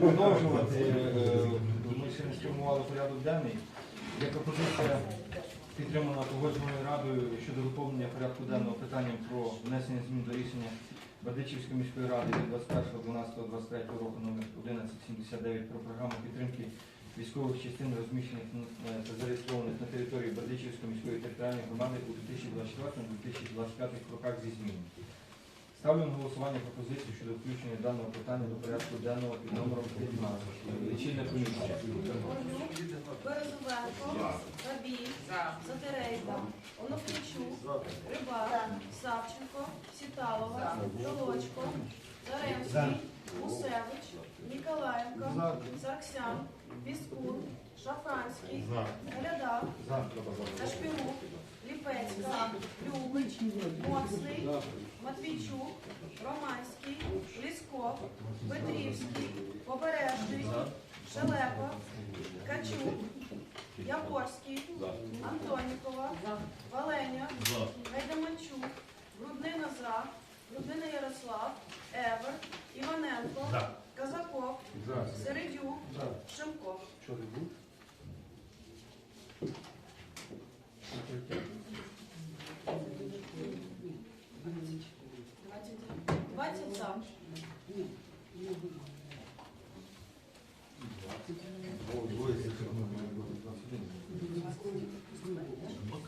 продовжувати. Е, Ми не сформували порядок денний. Є пропозиція підтримана погоджувальною радою щодо доповнення порядку денного питанням про внесення змін до рішення Бердичівської міської ради від 21.12.23 року номер 1179 про програму підтримки військових частин, розміщених е, та зареєстрованих на території Бердичівської міської територіальної громади у 2024-2025 роках зі змінами. Ставлю на голосування пропозицію щодо включення даного питання до порядку денного під номером 15. Лічильна комісія. Олюк, Березовенко, Бабій, Затерейко, Онуфричук, Рибак, Савченко, Сіталова, Толочко, Заремський, Гусевич, Ніколаєнко, Сарксян, Піскун, Шафранський, Галядак, Кашпірук, Ліпецька, Любич, Моцний, Матвійчук, Романський, Лісков, Петрівський, Побережний, Шелепа, Качук, Яворський, Антонікова, Валеня, Гайдаманчук, Груднина За, Груднина Ярослав, Евер, Іваненко, Казаков, Середюк, Шимко. Що ти був? 20 за.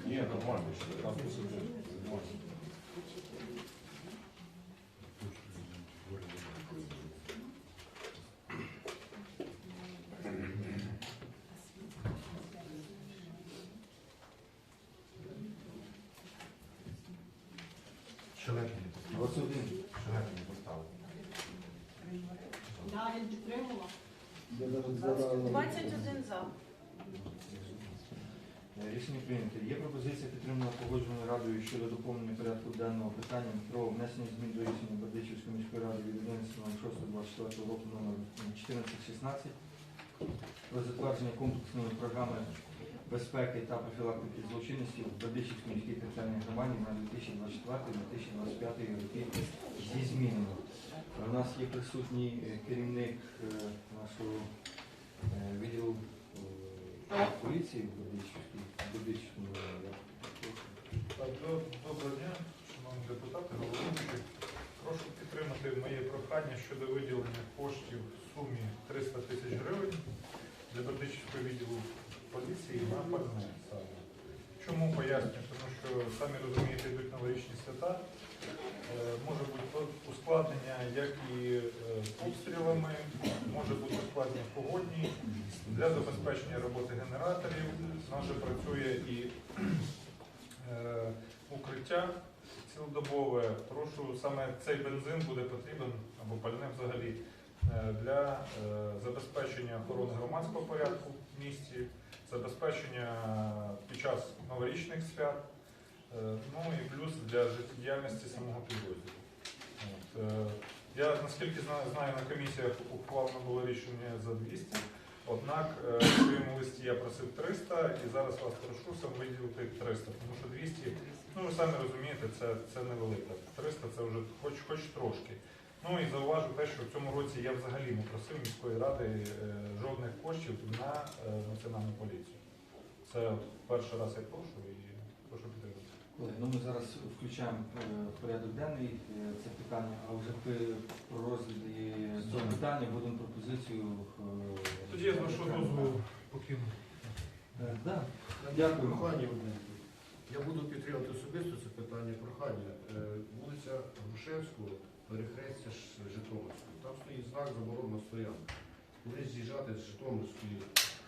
Ні, нормально, ще там посидиш. Шелепі не поставив. 21. Шелепі він 21 за. Е, Рішення прийнято. Є пропозиція підтримана погоджувальною радою щодо доповнення порядку денного питання про внесення змін до рішення Бердичівської міської ради від 11.06.24 року номер 1416 про затвердження комплексної програми безпеки та профілактики злочинності в Бердичівській міській територіальній громаді на 2024-2025 роки зі змінами. У нас є присутній е, керівник е, нашого е, відділу поліції в Бердичівському. Доброго дня, шановні депутати, головуючі. Прошу підтримати моє прохання щодо виділення коштів в сумі 300 тисяч гривень для Бердичівського відділу поліції на пальне. Чому пояснюю? Тому що, самі розумієте, йдуть новорічні свята. Е, Може бути ускладнення як і е, обстрілами, може бути ускладнення погодні для забезпечення роботи генераторів. У нас же працює і е, укриття цілодобове. Прошу, саме цей бензин буде потрібен або пальне взагалі для забезпечення охорони громадського порядку в місті, забезпечення під час новорічних свят, ну і плюс для життєдіяльності самого підрозділу. От, е, Я наскільки знаю, на комісіях ухвалено було рішення за 200. Однак е, в своєму листі я просив 300 і зараз вас прошу сам виділити 300, тому що 200, ну ви самі розумієте, це, це невелика. 300 це вже хоч, хоч трошки. Ну і зауважу те, що в цьому році я взагалі не просив міської ради е, жодних коштів на е, національну поліцію. Це перший раз я прошу і. Колеги, ну ми зараз включаємо е, в порядок денний е, це питання, а вже при розгляді цього питання будемо пропозицію. е, Тоді я з вашого дозволу покину. Да. Дякую. Прохання одне. Я буду підтримувати особисто це питання прохання. Вулиця Грушевського, перехрестя Ж- Житомирського. Там стоїть знак заборонена стоянка. Коли з'їжджати з Житомирської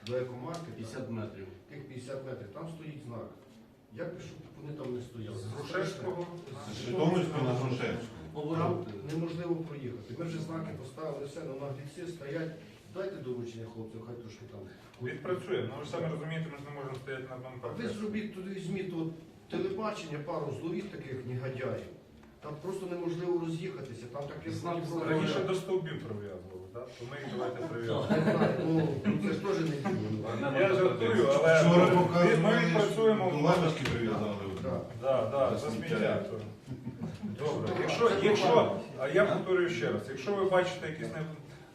до екомаркета, 50 метрів. тих 50 метрів, там стоїть знак. Як би щоб вони там не стояли? З Грушевського З Житомирського на Грушевську. Там неможливо проїхати. Ми вже знаки поставили, все, на наглядці стоять. Дайте доручення хлопцям, хай трошки там. відпрацює. Ну ви ж самі розумієте, ми ж не можемо стояти на одному парку. ви зробіть туди візьміть от, телебачення, пару зловіть таких негодяїв. Там просто неможливо роз'їхатися, там таке Знак Раніше до стовбів прив'язували, так? то ми їх давайте прив'язуємо. Ну, це ж теж не діло. Я жартую, але Вчора ми- ми відпрацюємо до в лампочки прив'язали. Так. Да, да, За за сміття. сміття. Добре. Якщо, якщо, а я повторюю ще раз, якщо ви бачите якісь не,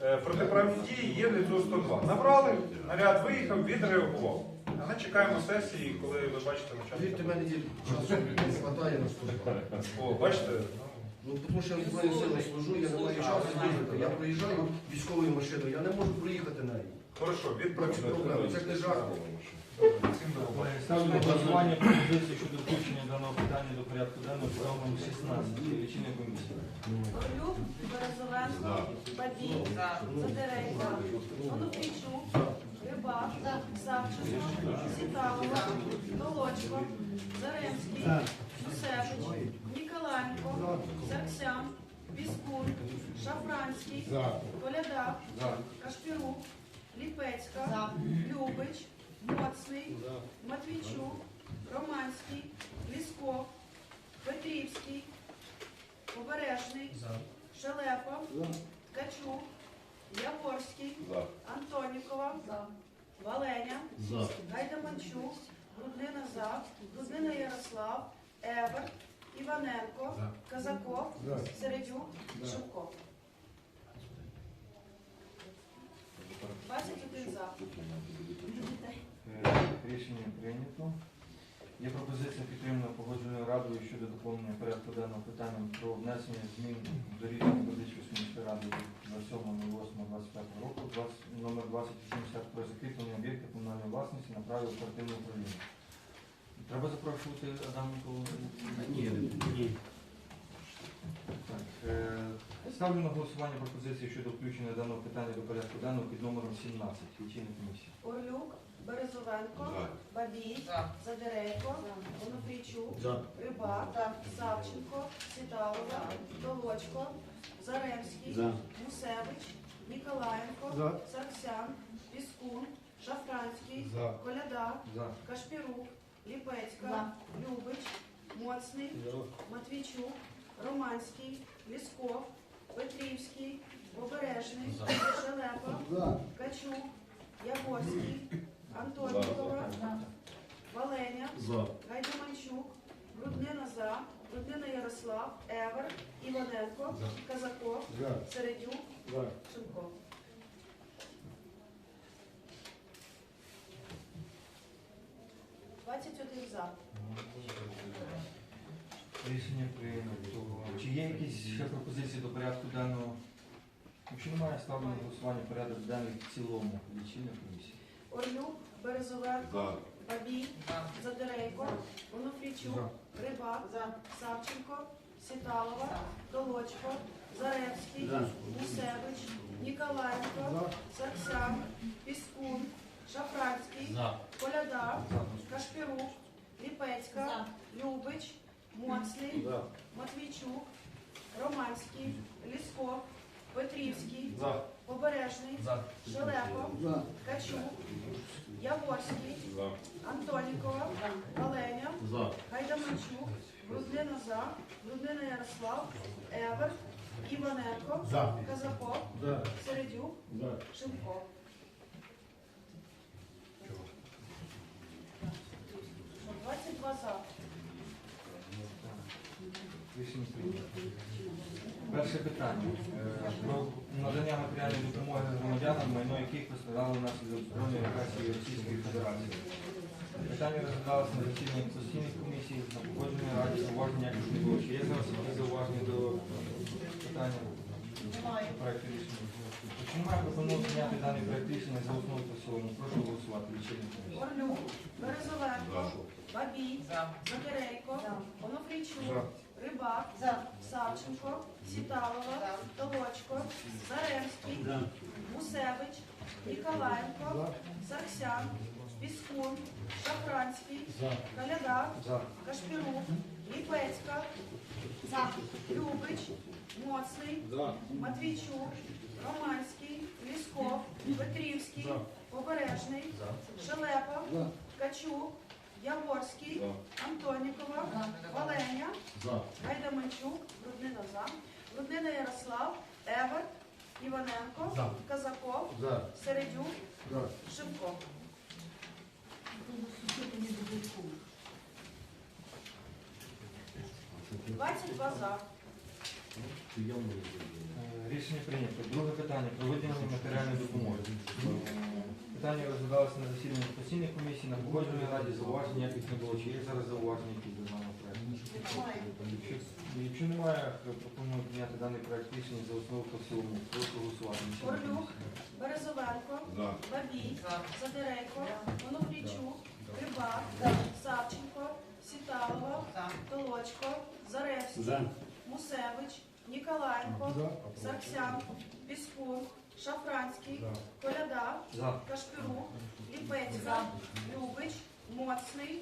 Е, Протиправні дії є для цього 102. Набрали, наряд виїхав, відреагував. А ми чекаємо сесії, коли ви бачите Повірте, в начальника. мене є часу, не вистачає на 102. О, бачите? Ну, тому що я в Збройних силах служу, я не маю часу їздити. Я проїжджаю військовою машиною, я не можу проїхати на ній. Хорошо, Це відпрацюємо. проблема, це ж не жарт. Добре, всім до побачення. Ставлю на голосування пропозицію щодо включення даного питання до порядку денного під номером 16. Лічильна комісія. Орлюк, Березовенко, Бабій, Задерейка, Онуфрійчук, Рибак, Савченко, Сіталова, Толочко, Заремський, Гусевич, Ніколаєнко, Сарксян, Піскун, Шафранський, Коляда, Кашпірук, Ліпецька, Любич, Моцний, Матвійчук, Романський, Лісков, Петрівський, Побережний, Шелепа, Ткачук, Яворський, Антонікова, Валеня, Гайдаманчук, Руднина За, Руднина Ярослав, Еверт, Іваненко, Казаков, Середюк, Шевко. 21 за. Е, Рішення прийнято. Є пропозиція підтримана погодженою радою щодо доповнення порядку денного питанням про внесення змін до рішення Бердичівської міської ради 27.08.25 року 20 номер 2080 про закріплення об'єкта комунальної власності на праві оперативного управління. Треба запрошувати Адамку? Ні, ні. Так, е, Ставлю на голосування пропозицію щодо включення даного питання до порядку денного під номером 17. Лічильна комісія. Орлюк, Березовенко, Бабій, Задерейко, Онуфрійчук, Рибак, Савченко, Сідалова, Толочко, Заремський, Мусевич, Ніколаєнко, Сарксян, Піскун, Шафранський, Коляда, За. Кашпірук, Ліпецька, Любич, Моцний, Матвійчук, Романський, Лісков, Петрівський, Обережний, Шелепа, Качук, Яворський, Антонікова, Валеня, Гайдаманчук, Руднина За, Руднина Ярослав, Евер, Іваненко, Казаков, Середюк, Шевко. Двадцять один за. Рішення прийнято. Чи є якісь ще пропозиції до порядку денного? Якщо немає, ставлю на голосування порядок денний в цілому. Лічильна комісія. Орлюк, Березовенко, Бабій, Задерейко, Онуфрійчук, Рибак, Савченко, Сіталова, Толочко, Заревський, Гусевич, Ніколаєнко, Сарксян, Піскун, Шафранський, Коляда, Кашпірук, Ліпецька, Любич, Моцний, Матвійчук, Романський, Лісков, Петрівський, Побережний, Шелепо, Качук, Яворський, Антонікова, Валеня, Гайдаманчук, Груднина За, Груднина Ярослав, Евер, Іваненко, Казаков, Середюк, Шимко. Двадцять два за. Рішення прийнято. Перше питання. Е, Про надання матеріальної допомоги громадянам, майно яких постраждало внаслідок збройної агресії Російської Федерації. Питання розглядалося на засіданні постійних комісій, на погодженій раді, зауваження не було. Чи є зараз якісь зауваження до питання Немає. проекту рішення? Якщо немає, пропоную прийняти даний проект рішення за основу та в цілому. Прошу голосувати. Лічильна комісія. Орлюк, Березовенко, Бабій, Закирейко, Онуфрійчук, Рибак, Савченко, Сіталова, Толочко, Заремський, Гусевич, Ніколаєнко, Сарксян, Піскун, Шафранський, Коляда, За. Кашпірук, Ліпецька, Любич, Моцний, Матвійчук, Романський, Лісков, Петрівський, Побережний, Шелепа, Ткачук, Яворський, Антонікова, Валеня, Гайдаманчук, Руднина За, Руднина Ярослав, Еверт, Іваненко, Казаков, Середюк, Шевко. Двадцять два за. Е, Рішення прийнято. Друге питання. Про виділення Питання розглядалося на засіданні постійної комісії, на погоджувальній раді, зауважень ніяких не було. Чи є зараз зауваження якісь до даного проекту? Немає. Якщо, якщо немає, пропоную прийняти даний проект рішення за основу та в цілому. Прошу голосувати. Орлюк, Березовенко, Бабій, Задерейко, Онуфрійчук, Рибак, Савченко, Сіталова, Толочко, Заревський, Мусевич, Ніколаєнко, Сарксян, Піскун, Шафранський, Коляда, За. Кашпірук, Ліпецька, Любич, Моцний,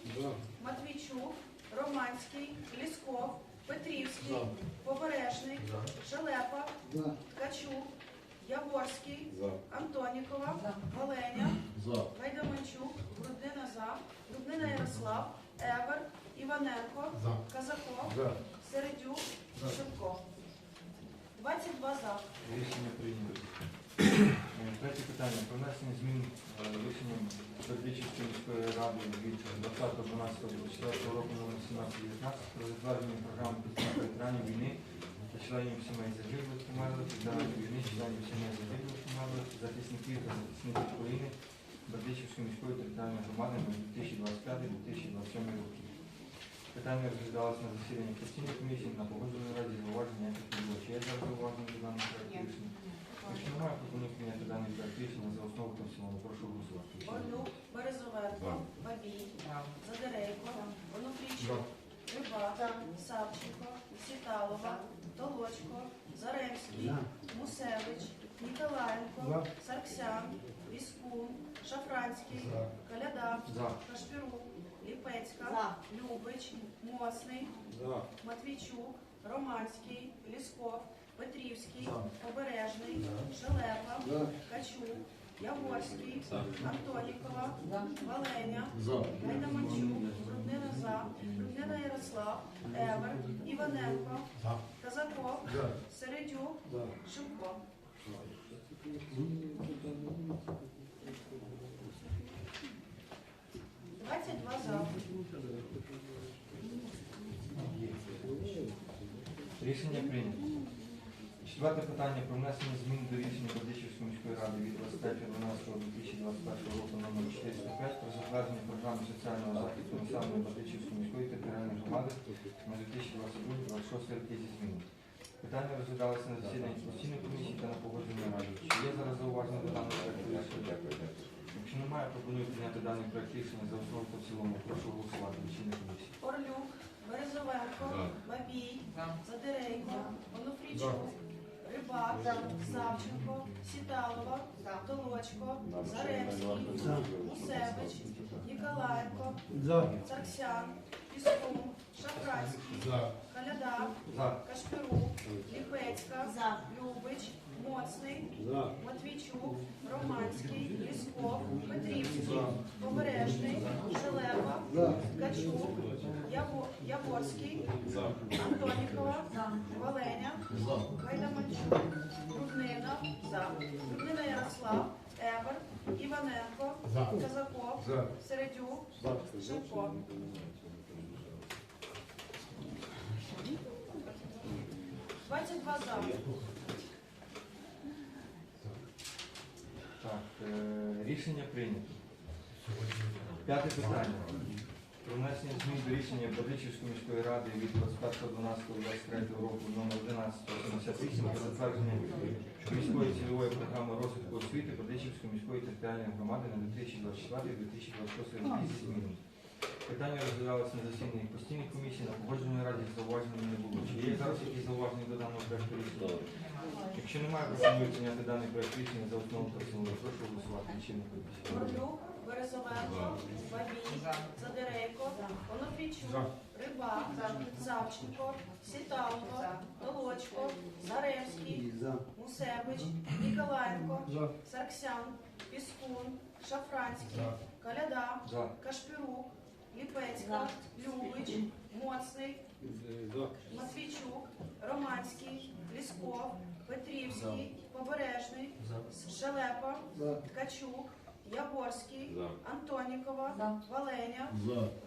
Матвійчук, Романський, Лісков, Петрівський, Побережний, Шелепа, Ткачук, Яворський, Антонікова, Оленя, Гайдаманчук, Груднина За, Груднина Ярослав, Евер, Іваненко, Казаков, Середюк, Шевко. 22 за. Рішення прийнято. Третє питання. Про внесення змін е, рішенням Бердичівської міської ради від 20.12.24 року номер 1719 про затвердження програми підтримки ветеранів війни та членів сімей загиблих померлих, ветеранів війни, членів сімей загиблих померлих, захисників та захисників України Бердичівської міської територіальної громади на 2025-2027 роки. Питання розглядалося на засіданні постійної комісії на погодженій раді зауваження, яких не було. Чи є зараз зауваження до даного проекту рішення? Якщо немає, пропоную прийняти даний проект рішення за основу та в цілому. Прошу голосувати. Орлюк, Березовенко, Бабій, Задерейко, Онуфрійчук, Рибак, Савченко, Сіталова, Толочко, Заремський, Мусевич, Ніколаєнко, Сарксян, Віскун, Шафранський, Каляда. Кашпірук, Ліпецька, Любич, Мосний, Матвійчук, Романський, Лісков, Петрівський, Обережний, Шелепа, Качук, Яворський, Антонікова, Валеня, Гайдаманчук, Руднина За, Руднина Ярослав, Евер, Іваненко, Казаков, Середюк, Шевко. Двадцять два за. Рішення прийнято. Четверте питання про внесення змін до рішення Бердичівської міської ради від 25.12.2021 року номер 405 про затвердження програми соціального захисту населення Бердичівської міської територіальної громади на 2022-2026 роки зі змінами. Питання розглядалося на засіданні постійної комісії та на погодженій раді. Чи є зараз зауваження до даного проекту рішення? Якщо немає, пропоную прийняти даний проект рішення за основу та в цілому. Прошу голосувати. Лічильна комісія. Орлюк, Березовенко, Бабій, Задерейко, Онуфрійчук, Рибак, Савченко, Сіталова, Толочко, Заревський, Мусевич, Ніколаєнко, Царксян, Піскун, Шафранський, Каляда, Кашпирук, Ліпецька, Любич, Моцний, Матвійчук, Романський, Лісков, Петрівський, Побережний, Шелепа, Ткачук, Яво- Яворський, Антонікова, Валеня, Гайдаманчук, Руднина, Руднина Ярослав, Евер, Іваненко, Казаков, Середюк, Шевко. Двадцять два за. Так, е, рішення прийнято. П'яте питання. Про внесення змін до рішення Бердичівської міської ради від 21.12.23 року номер 1178 про затвердження міської цільової програми розвитку освіти Бердичівської міської територіальної громади на 2024-2026 роки. Питання розглядалося на засіданні постійної комісії, на погодженій раді зауважень не було. Чи є зараз якісь зауваження до даного проекту рішення? Якщо немає, пропоную прийняти даний проект рішення за основу та в цілому. Прошу голосувати. Лічильна комісія. Орлюк, Березовенко, Бабій, Задерейко, Онуфрійчук, Рибак, Савченко, Сіталко, Толочко, Заремський, Мусевич, Ніколаєнко, Сарксян, Піскун, Шафранський, Каляда, Кашпірук, Ліпецька, Любич, Моцний, Матвійчук, Романський, Лісков, Петрівський, Побережний, Шелепа, Ткачук, Яворський, Антонікова, Валеня,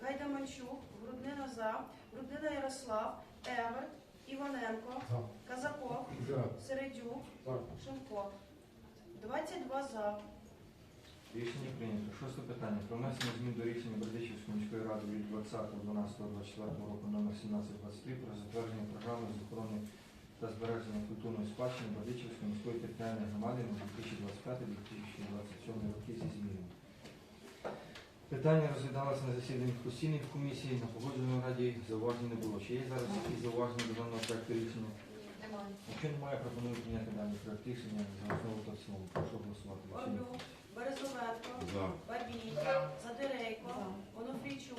Гайдаманчук, Груднина За, Груднина Ярослав, Еверт, Іваненко, Казаков, Середюк, Шевко. 22 за. Рішення прийнято. Шосте питання. Про внесення змін до рішення Бердичівської міської ради від 20.12.24 року номер 1723 про затвердження програми з охорони та збереження культурної спадщини Бердичівської міської територіальної громади на 2025-2027 роки зі змінами. Питання розглядалося на засіданні постійних комісій, на погодженій раді зауважень не було. Чи є зараз якісь зауваження до даного проекту рішення? Немає. Якщо немає, пропоную прийняти даний проект рішення за основу та в цілому. Прошу голосувати. Орлюк, Березовенко, За. Бабій, Задирейко, Онуфрійчук,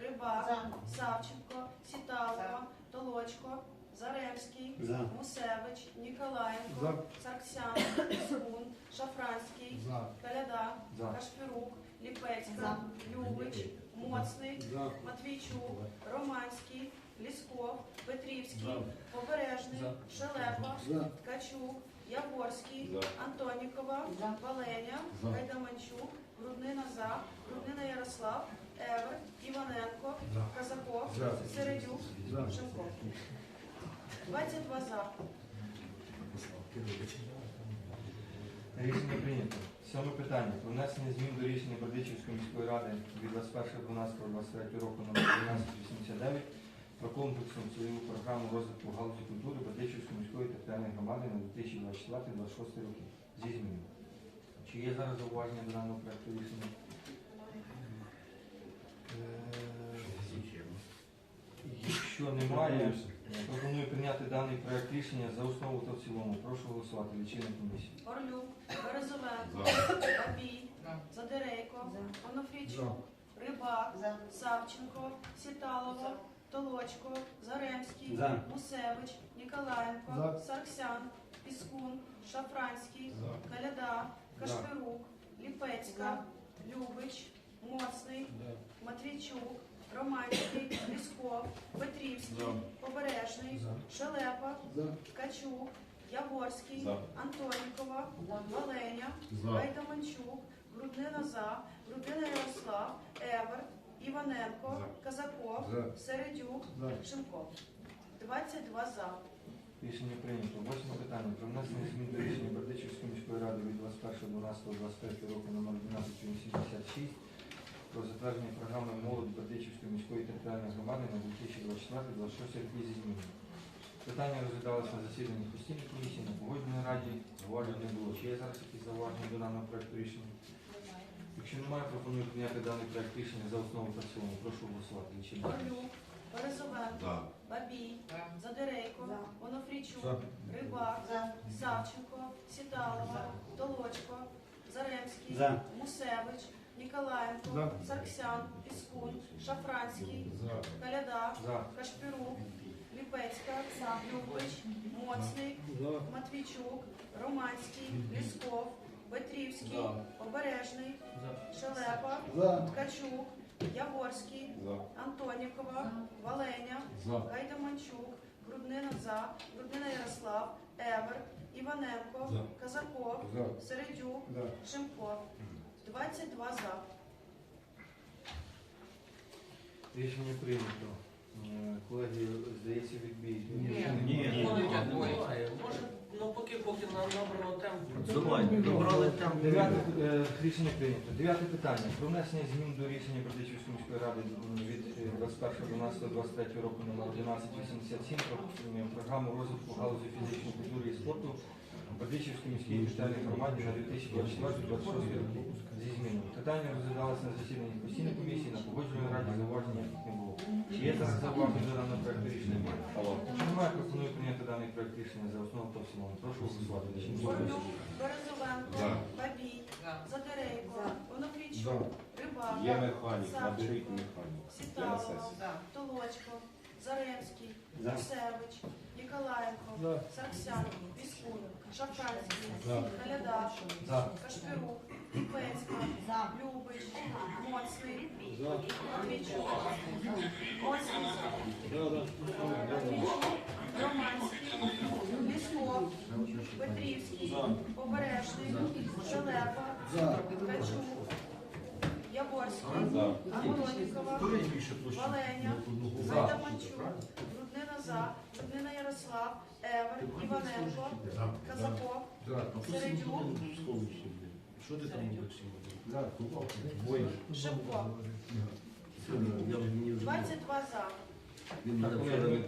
Рибак, Савченко, Сіталко, Толочко, Заремський, Мусевич, Ніколаєнко, Сарксян, Іскун, Шафранський, Каляда, За. Кашпірук, Ліпецька, Любич, Моцний, Матвійчук, Романський, Лісков, Петрівський, Побережний, Шелепа, Ткачук, Яворський, Антонікова, Валеня, Гайдаманчук, Груднина За, Груднина Ярослав, Евер, Іваненко, Казаков, Середюк, Шевков. 22 за. Рішення прийнято. Сьоме питання. Про внесення змін до рішення Бердичівської міської ради від 21.12.23 року номер 1289 про комплексну цільову програму розвитку галузі культури Бердичівської міської територіальної громади на 2024-2026 роки зі змінами. Чи є зараз зауваження до даного проекту рішення? Е, Якщо немає, пропоную прийняти даний проект рішення за основу та в цілому. Прошу голосувати. Лічильна комісія. Орлюк, Березовенко, Бабій, Задерейко, Онофрійчук, Рибак, Савченко, Сіталова, Толочко, Заремський, Мусевич, Ніколаєнко, Сарксян, Піскун, Шафранський, Каляда, Кашпирук, Ліпецька, Любич, Моцний, Матвійчук, Романський, Лісков, Петрівський, Побережний, Шелепа, Ткачук, Яворський, За. Антонікова, Валеня, Гайдаманчук, Груднина За, Груднина Ярослав, Еверт, Іваненко, Казаков, Середюк, Шимков. 22 за. Рішення прийнято. Восьме питання. Про внесення змін до рішення Бердичівської міської ради від 21.12.25 року номер 1286 про затвердження програми молодь Бердичівської міської територіальної громади на 2024-2026 роки зі змінами. Питання розглядалося на засіданні постійної комісії, на погодженій раді. Зауважень не було. Чи є зараз якісь зауваження до даного проекту рішення? Якщо немає, пропоную прийняти даний проект рішення за основу та в цілому. Прошу голосувати. Лічильна комісія. Березовенко, За. Бабій, Задерейко, Онофрійчук, Рибак, Савченко, Сіталова, Толочко, Заремський, Мусевич, Ніколаєнко, Сарксян, Піскун, Шафранський, Каляда, За. Кашпірук, Ліпецька, Любич, Моцний, Матвійчук, Романський, Лісков, Петрівський, Обережний, Шелепа, Ткачук, Яворський, Антонікова, Валеня, Гайдаманчук, Груднина За, Груднина Ярослав, Евер, Іваненко, Казаков, Середюк, Шимков. 22 за. Рішення прийнято. Е, Колеги, здається, відбій. Ні. Може, ну поки поки нам набрано темп. Давай, набрали темп. Дев'яте е, рішення прийнято. Дев'яте питання. Про внесення змін до рішення Бердичівської міської ради від е, 21.12.23 року номер 1187 про е, програму розвитку галузі фізичної культури і спорту Бердичівській міській територіальній громаді на 2024-2026 роки зі змінами. Питання розглядалося на засіданні постійної комісії, на погодженій раді зауваження є зараз зауваження даного проекту рішення? Немає, пропоную прийняти даний проект рішення за основу та в цілому. Прошу голосувати. Орлюк, Березовенко, Бабій, Задерейко, Онофрійчук, Рибак, Є механік, наберіть Савченко, механік. Сіталова. Толочко, Заремський, Мусевич, Ніколаєнко, Сарксян, Піскун, Шафранський, Каляда, За. Кашпірук, Ліпецька, Любич, Моцний, Матвійчук, Матвійчук, Романський, Лісков, Петрівський, Побережний, Шелепа, Ткачук, Яворський, Антонікова, Валеня, Гайдаманчук, Груднина За, Груднина Ярослав, Евер, Іваненко, Казаков, Середюк, Що ти там. Я мені вже 22 за. він Так, вчора не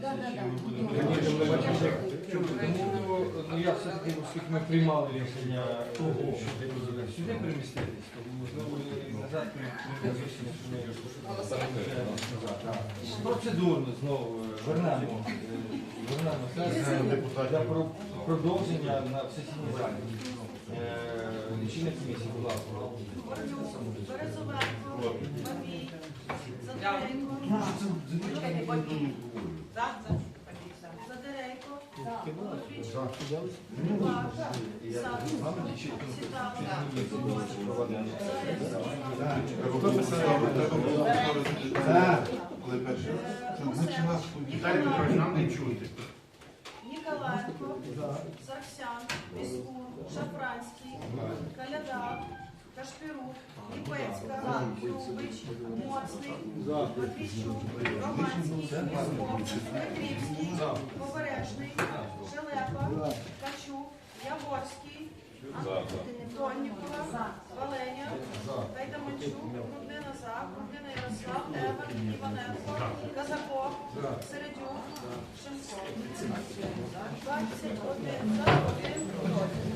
Да, да, чи да. будемо Ну, я все-таки, оскільки ми приймали рішення е, щодо сюди переміститись, то можливо і назад що ми. Процедурно знову е, вернемо, е, вернемо. Для продовження на сесійній залі. Лічильна комісія, будь ласка. Березовенко, Бабій, Сідалка, Колодій, Віталій Петрович, нам не чути. Ніколаєнко, Саксян, Піскун, Шафранський, Каляда, Кашпірук, Ліпецька, Любич, Моцний, Матвійчук, Романський, Пісков, Петрівський, Побережний, Шелепа, Качук, Яворський, Тоннікова, Валеня, Гайдаманчук, Руднина За, Руднина Ярослав, Еван, Іваненко, Казаков, Середюк, Шимко. 21 за, 1 проти.